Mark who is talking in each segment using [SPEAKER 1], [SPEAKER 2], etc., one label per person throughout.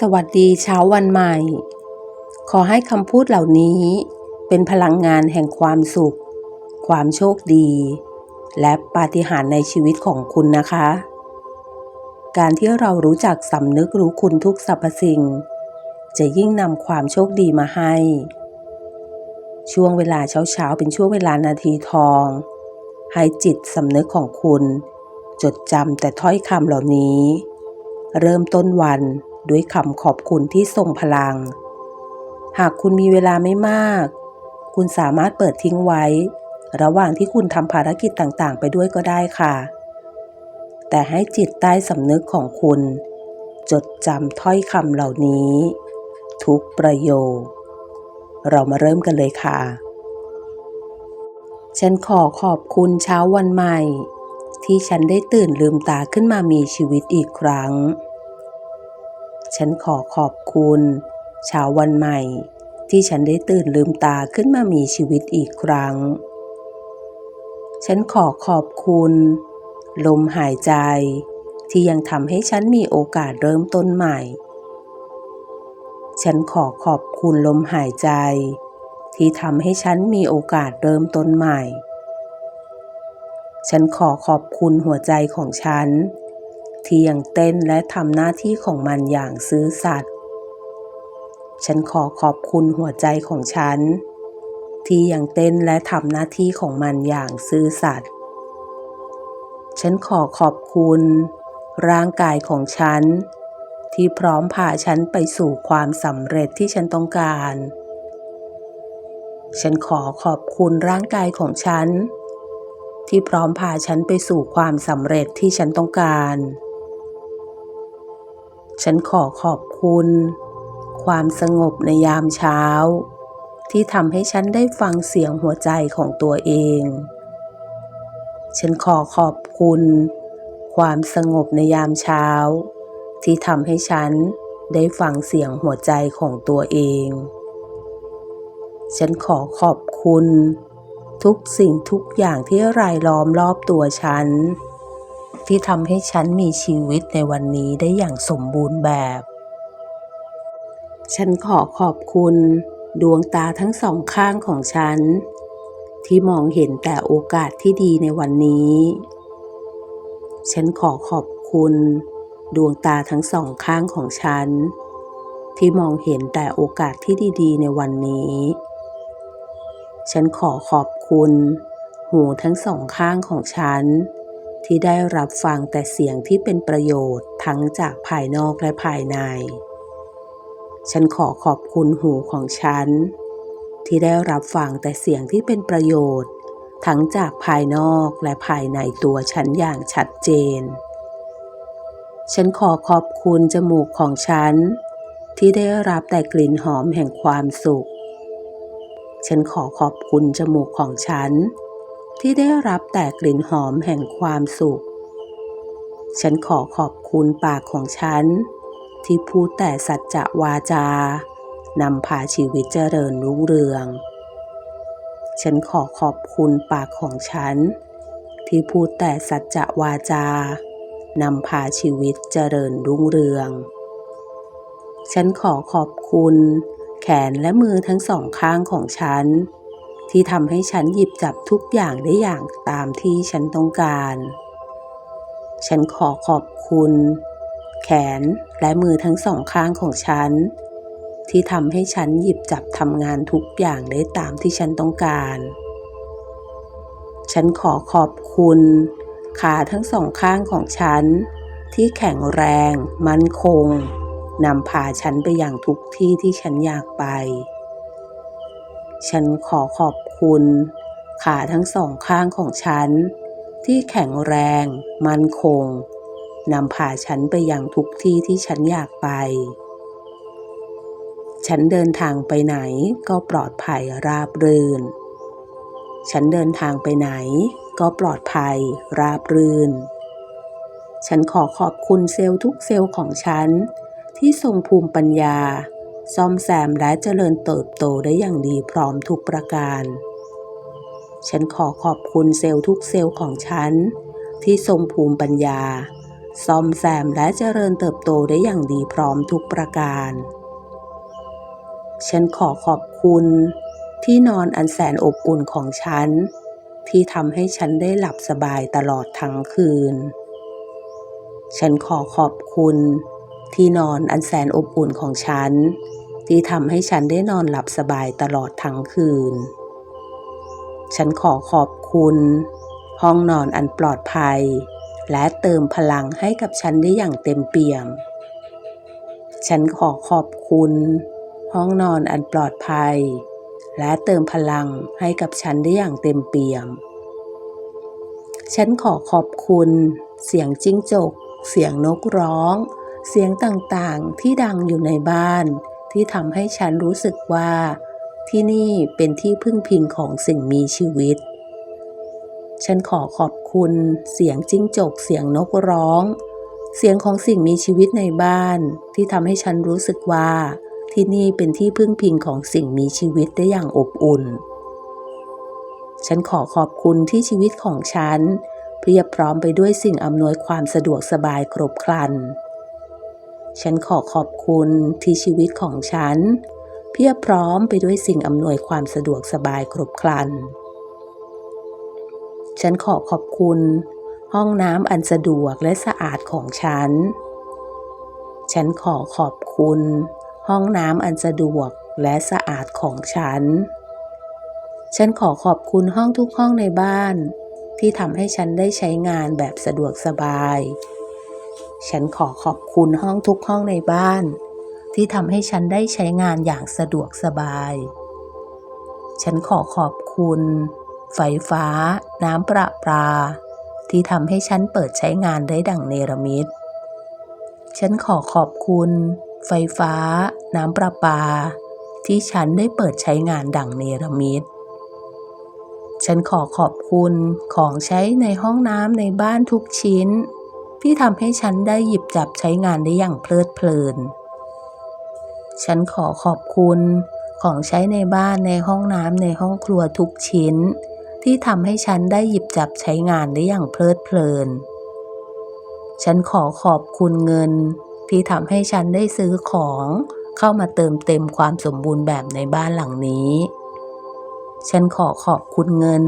[SPEAKER 1] สวัสดีเช้าวันใหม่ ขอให้คำพูดเหล่านี้เป็นพลังงานแห่งความสุข ความโชคดี และปาฏิหาริย์ในชีวิตของคุณนะคะ การที่เรารู้จักสำนึกรู้คุณทุกสรรพสิ่ง จะยิ่งนำความโชคดีมาให้ ช่วงเวลาเช้าๆ เป็นช่วงเวลานาทีทอง ให้จิตสำนึกของคุณ จดจำแต่ถ้อยคำเหล่านี้ เริ่มต้นวัน ด้วยคำขอบคุณที่ทรงพลัง หากคุณมีเวลาไม่มาก คุณสามารถเปิดทิ้งไว้ ระหว่างที่คุณทำภารกิจต่างๆ ไปด้วยก็ได้ค่ะ แต่ให้จิตใต้สำนึกของคุณ จดจำถ้อยคำเหล่านี้ ทุกประโยค เรามาเริ่มกันเลยค่ะ ฉันขอขอบคุณเช้าวันใหม่ที่ฉันได้ตื่นลืมตาขึ้นมามีชีวิตอีกครั้ง ฉันขอขอบคุณเช้าวันใหม่ ที่ฉันได้ตื่นลืมตาขึ้นมามีชีวิตอีกครั้ง ฉันขอขอบคุณ ลมหายใจ ที่ยังทำให้ฉันมีโอกาสเริ่มต้นใหม่ ฉันขอขอบคุณลมหายใจ ที่ทำให้ฉันมีโอกาสเริ่มต้นใหม่ ฉันขอขอบคุณหัวใจของฉัน ที่ยังเต้นและทำหน้าที่ของมันอย่างซื่อสัตย์ ฉันขอขอบคุณหัวใจของฉัน ที่ยังเต้นและทำหน้าที่ของมันอย่างซื่อสัตย์ ฉันขอขอบคุณ ร่างกายของฉัน ที่พร้อมพาฉันไปสู่ความสำเร็จที่ฉันต้องการ ฉันขอขอบคุณร่างกายของฉันที่พร้อมพาฉันไปสู่ความสำเร็จที่ฉันต้องการ ฉันขอขอบคุณ ความสงบในยามเช้า ที่ทำให้ฉันได้ฟังเสียงหัวใจของตัวเอง ฉันขอขอบคุณ ความสงบในยามเช้า ที่ทำให้ฉันได้ฟังเสียงหัวใจของตัวเอง ฉันขอขอบคุณ ทุกสิ่งทุกอย่างที่รายล้อมรอบตัวฉัน ที่ทำให้ฉันมีชีวิตในวันนี้ได้อย่างสมบูรณ์แบบ ฉันขอขอบคุณ ดวงตาทั้งสองข้างของฉัน ที่มองเห็นแต่โอกาสที่ดีในวันนี้ ฉันขอขอบคุณ ดวงตาทั้งสองข้างของฉัน ที่มองเห็นแต่โอกาสที่ดีๆ ในวันนี้ ฉันขอขอบคุณ หูทั้งสองข้างของฉัน ที่ได้รับฟังแต่เสียงที่เป็นประโยชน์ทั้งจากภายนอกและภายใน ฉันขอขอบคุณหูของฉัน ที่ได้รับฟังแต่เสียงที่เป็นประโยชน์ ทั้งจากภายนอกและภายในตัวฉันอย่างชัดเจน ฉันขอขอบคุณจมูกของฉัน ที่ได้รับแต่กลิ่นหอมแห่งความสุข ฉันขอขอบคุณจมูกของฉัน ที่ได้รับแต่กลิ่นหอมแห่งความสุข ฉันขอขอบคุณปากของฉัน ที่พูดแต่สัจจะวาจานำพาชีวิตเจริญรุ่งเรือง ฉันขอขอบคุณปากของฉัน ที่พูดแต่สัจจะวาจานำพาชีวิตเจริญรุ่งเรือง ฉันขอขอบคุณ แขนและมือทั้งสองข้างของฉัน ที่ทำให้ฉันหยิบจับทุกอย่างได้อย่างตามที่ฉันต้องการ ฉันขอขอบคุณ แขนและมือทั้งสองข้างของฉัน ที่ทำให้ฉันหยิบจับทำงานทุกอย่างได้ตามที่ฉันต้องการ ฉันขอขอบคุณ ขาทั้งสองข้างของฉัน ที่แข็งแรง มั่นคงนำพาฉันไปอย่างทุกที่ที่ฉันอยากไป ฉันขอขอบคุณ ขาทั้งสองข้างของฉัน ที่แข็งแรง มั่นคงนำพาฉันไปย่างทุกที่ที่ฉันอยากไป ฉันเดินทางไปไหนก็ปลอดภัยราบรื่น ฉันเดินทางไปไหนก็ปลอดภัยราบรื่น ฉันขอขอบคุณเซลล์ทุกเซลล์ของฉัน ที่ทรงภูมิปัญญา ซ่อมแซมและเจริญเติบโตได้อย่างดีพร้อมทุกประการ ฉันขอขอบคุณเซลล์ทุกเซลล์ของฉัน ที่ทรงภูมิปัญญา ซ่อมแซมและเจริญเติบโตได้อย่างดีพร้อมทุกประการ ฉันขอขอบคุณ ที่นอนอันแสนอบอุ่นของฉัน ที่ทำให้ฉันได้หลับสบายตลอดทั้งคืน ฉันขอขอบคุณที่นอนอันแสนอบอุ่นของฉัน ที่ทำให้ฉันได้นอนหลับสบายตลอดทั้งคืน ฉันขอขอบคุณ ห้องนอนอันปลอดภัย และเติมพลังให้กับฉันได้อย่างเต็มเปี่ยม ฉันขอขอบคุณ ห้องนอนอันปลอดภัย และเติมพลังให้กับฉันได้อย่างเต็มเปี่ยม ฉันขอขอบคุณ เสียงจิ้งจก เสียงนกร้อง เสียงต่างๆที่ดังอยู่ในบ้าน ที่ทำให้ฉันรู้สึกว่า ที่นี่เป็นที่พึ่งพิงของสิ่งมีชีวิต ฉันขอขอบคุณเสียงจิ้งจกเสียงนกร้อง เสียงของสิ่งมีชีวิตในบ้าน ที่ทำให้ฉันรู้สึกว่า ที่นี่เป็นที่พึ่งพิงของสิ่งมีชีวิตได้อย่างอบอุ่น ฉันขอขอบคุณที่ชีวิตของฉันเพียบพร้อมไปด้วยสิ่งอำนวยความสะดวกสบายครบครัน ฉันขอขอบคุณที่ชีวิตของฉัน เพียบพร้อมไปด้วยสิ่งอำนวยความสะดวกสบายครบครัน ฉันขอขอบคุณ ห้องน้ำอันสะดวกและสะอาดของฉัน ฉันขอขอบคุณ ห้องน้ำอันสะดวกและสะอาดของฉัน ฉันขอขอบคุณห้องทุกห้องในบ้าน ที่ทำให้ฉันได้ใช้งานแบบสะดวกสบาย ฉันขอขอบคุณห้องทุกห้องในบ้าน ที่ทำให้ฉันได้ใช้งานอย่างสะดวกสบาย ฉันขอขอบคุณ ไฟฟ้า น้ำประปา ที่ทำให้ฉันเปิดใช้งานได้ดั่งเนรมิต ฉันขอขอบคุณ ไฟฟ้า น้ำประปา ที่ฉันได้เปิดใช้งานดั่งเนรมิตฉันขอขอบคุณของใช้ในห้องน้ำในบ้านทุกชิ้น ที่ทำให้ฉันได้หยิบจับใช้งานได้อย่างเพลิดเพลิน ฉันขอขอบคุณของใช้ในบ้านในห้องน้ำในห้องครัวทุกชิ้น ที่ทำให้ฉันได้หยิบจับใช้งานได้อย่างเพลิดเพลิน ฉันขอขอบคุณเงิน ที่ทำให้ฉันได้ซื้อของเข้ามาเติมเต็มความสมบูรณ์แบบในบ้านหลังนี้ ฉันขอขอบคุณเงิน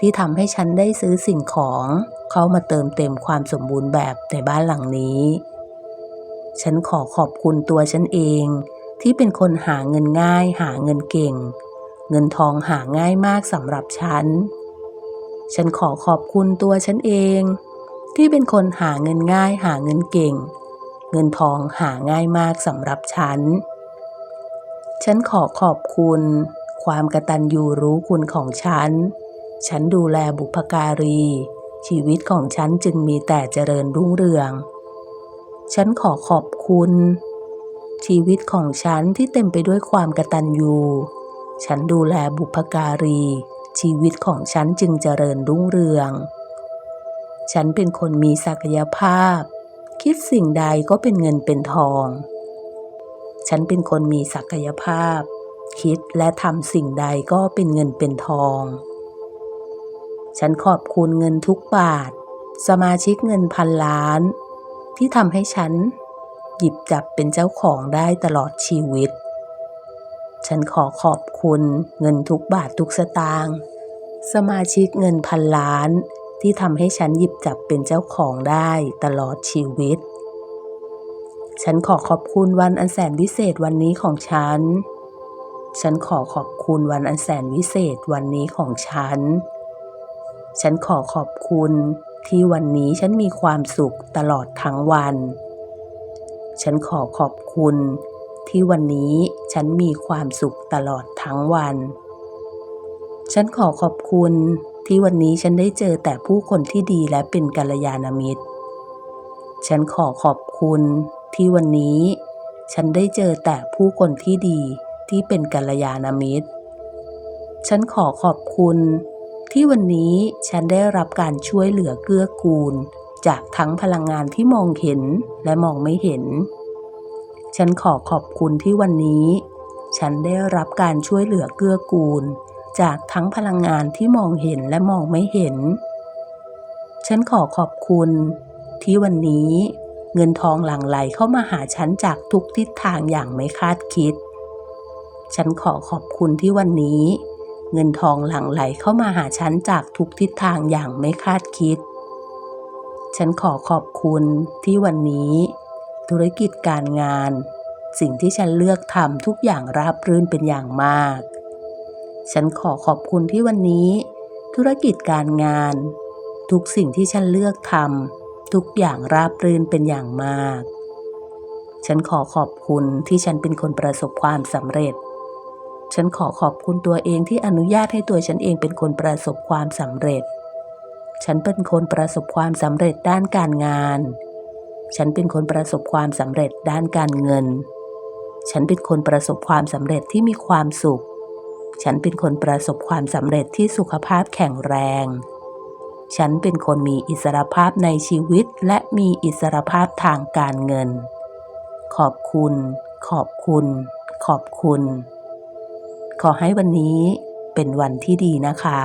[SPEAKER 1] ที่ทำให้ฉันได้ซื้อสิ่งของเข้ามาเติมเต็มความสมบูรณ์แบบในบ้านหลังนี้ ฉันขอขอบคุณตัวฉันเองที่เป็นคนหาเงินง่ายหาเงินเก่ง เงินทองหาง่ายมากสำหรับฉัน ฉันขอขอบคุณตัวฉันเอง ที่เป็นคนหาเงินง่ายหาเงินเก่ง เงินทองหาง่ายมากสำหรับฉัน ฉันขอขอบคุณ ความกระตัญญูรู้คุณของฉัน ฉันดูแลบุพการี ชีวิตของฉันจึงมีแต่เจริญรุ่งเรือง ฉันขอขอบคุณ ชีวิตของฉันที่เต็มไปด้วยความกตัญญูฉันดูแลบุพการี ชีวิตของฉันจึงเจริญรุ่งเรือง ฉันเป็นคนมีศักยภาพ คิดสิ่งใดก็เป็นเงินเป็นทอง ฉันเป็นคนมีศักยภาพ คิดและทำสิ่งใดก็เป็นเงินเป็นทอง ฉันขอบคุณเงินทุกบาท สมาชิกเงินพันล้าน ที่ทำให้ฉัน หยิบจับเป็นเจ้าของได้ตลอดชีวิต ฉันขอขอบคุณเงินทุกบาททุกสตางค์สมาชิกเงินพันล้านที่ทำให้ฉันหยิบจับเป็นเจ้าของได้ตลอดชีวิต ฉันขอขอบคุณวันอันแสนวิเศษวันนี้ของฉัน ฉันขอขอบคุณวันอันแสนวิเศษวันนี้ของฉัน ฉันขอขอบคุณที่วันนี้ฉันมีความสุขตลอดทั้งวัน ฉันขอขอบคุณที่วันนี้ฉันมีความสุขตลอดทั้งวัน ฉันขอขอบคุณที่วันนี้ฉันได้เจอแต่ผู้คนที่ดีและเป็นกัลยาณมิตร ฉันขอขอบคุณที่วันนี้ ฉันได้เจอแต่ผู้คนที่ดีที่เป็นกัลยาณมิตร ฉันขอขอบคุณ ที่วันนี้ฉันได้รับการช่วยเหลือเกื้อกูล จากทั้งพลังงานที่มองเห็นและมองไม่เห็น ฉันขอขอบคุณที่วันนี้ ฉันได้รับการช่วยเหลือเกื้อกูล จากทั้งพลังงานที่มองเห็นและมองไม่เห็น ฉันขอขอบคุณ ที่วันนี้ เงินทองหลั่งไหลเข้ามาหาฉันจากทุกทิศทางอย่างไม่คาดคิด ฉันขอขอบคุณที่วันนี้ เงินทองหลั่งไหลเข้ามาหาฉันจากทุกทิศทางอย่างไม่คาดคิด ฉันขอขอบคุณที่วันนี้ ธุรกิจการงาน สิ่งที่ฉันเลือกทำทุกอย่างราบรื่นเป็นอย่างมาก ฉันขอขอบคุณที่วันนี้ ธุรกิจการงาน ทุกสิ่งที่ฉันเลือกทำทุกอย่างราบรื่นเป็นอย่างมาก ฉันขอขอบคุณที่ฉันเป็นคนประสบความสำเร็จ ฉันขอขอบคุณตัวเองที่อนุญาตให้ตัวฉันเองเป็นคนประสบความสำเร็จ ฉันเป็นคนประสบความสำเร็จด้านการงาน ฉันเป็นคนประสบความสำเร็จด้านการเงิน ฉันเป็นคนประสบความสำเร็จที่มีความสุข ฉันเป็นคนประสบความสำเร็จที่สุขภาพแข็งแรง ฉันเป็นคนมีอิสรภาพในชีวิตและมีอิสรภาพทางการเงิน ขอบคุณ ขอบคุณ ขอบคุณ ขอให้วันนี้เป็นวันที่ดีนะคะ